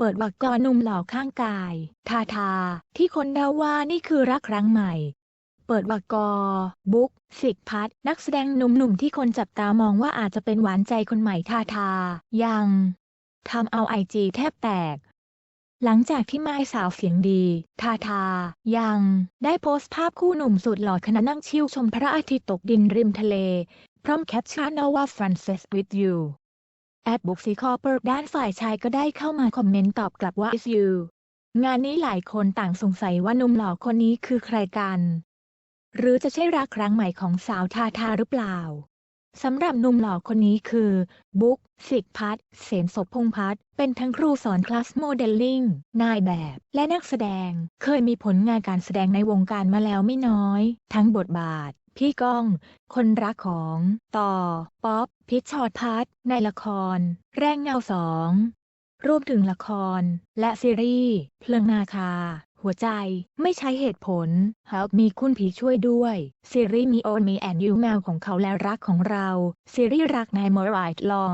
เปิดวักกรหนุ่มหล่อข้างกาย ทาทา ที่คนเดาว่านี่คือรักครั้งใหม่ เปิดวักกอ บุ๊กสิกพัทนักแสดงหนุ่มๆที่คนจับตามองว่าอาจจะเป็นหวานใจคนใหม่ทาทา ยังทำเอาไอจีแทบแตก หลังจากที่ไม้สาวเสียงดีทาทา ยังได้โพสต์ภาพคู่หนุ่มสุดหล่อขณะนั่งชิลชมพระอาทิตย์ตกดินริมทะเล พร้อมแคปชั่นว่า Frances with you แอดบุ๊กซีคอเปิดด้านฝ่ายชายก็ได้เข้ามาคอมเมนต์ตอบกลับว่า is you งานนี้หลายคนต่างสงสัยว่านุ่มหล่อคนนี้คือใครกัน หรือจะใช่รักครั้งใหม่ของสาวทาทาหรือเปล่าสำหรับหนุ่มหล่อคนนี้คือ บุ๊กสิกพัฒเสนศพพงษ์พัฒเป็นทั้งครูสอนคลาสโมเดลลิ่ง นายแบบ และนักแสดง เคยมีผลงานการแสดงในวงการมาแล้วไม่น้อย ทั้งบทบาท พี่ก้อง คนรักของ ต่อ ป๊อป พิชชอดพัฒในละคร แรงเงาสองรวมถึงละคร และซีรีส์ เพลิงนาคา หัวใจ ไม่ใช้เหตุผล Help มีคุณผีช่วยด้วย ซีรีส์มีโอนมีแอนยูแมวของเขาและรักของเรา ซีรีส์รักนายมอร์ไรท์ลอ